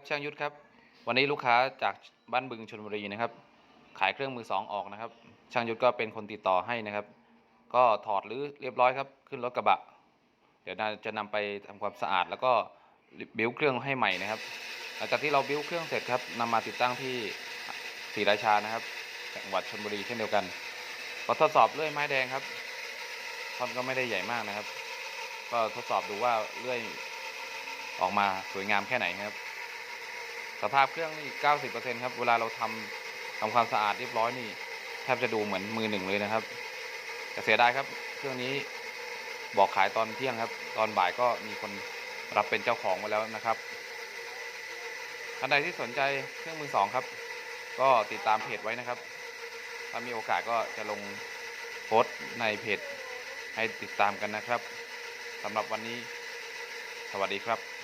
ครับช่างยุทธครับ วันนี้ลูกค้าจากบ้านบึงชลบุรีนะครับ ขายเครื่องมือสองออกนะครับ ช่างยุทธก็เป็นคนติดต่อให้นะครับ ก็ถอดหรือเรียบร้อยครับ ขึ้นรถกระบะ เดี๋ยวน่าจะนำไปทำความสะอาด แล้วก็บิ้วเครื่องให้ใหม่นะครับ หลังจากที่เราบิ้วเครื่องเสร็จครับนำมาติดตั้งที่ศรีราชานะครับจังหวัดชลบุรีเช่นเดียวกันก็ทดสอบเลื่อยไม้แดงครับท่อนก็ไม่ได้ใหญ่มากนะครับ ก็ทดสอบดูว่าเลื่อยออกมาสวยงามแค่ไหนครับ สภาพเครื่องนี่90%ครับ เวลาเราทำทำความสะอาดเรียบร้อยนี่แทบจะดูเหมือนมือหนึ่งเลยนะครับแต่เสียดายครับ เครื่องนี้บอกขายตอนเที่ยงครับ ตอนบ่ายก็มีคนรับเป็นเจ้าของมาแล้วนะครับท่านใดที่สนใจเครื่องมือสองครับ ก็ติดตามเพจไว้นะครับ ถ้ามีโอกาสก็จะลงโพสต์ในเพจให้ติดตามกันนะครับสำหรับวันนี้ สวัสดีครับ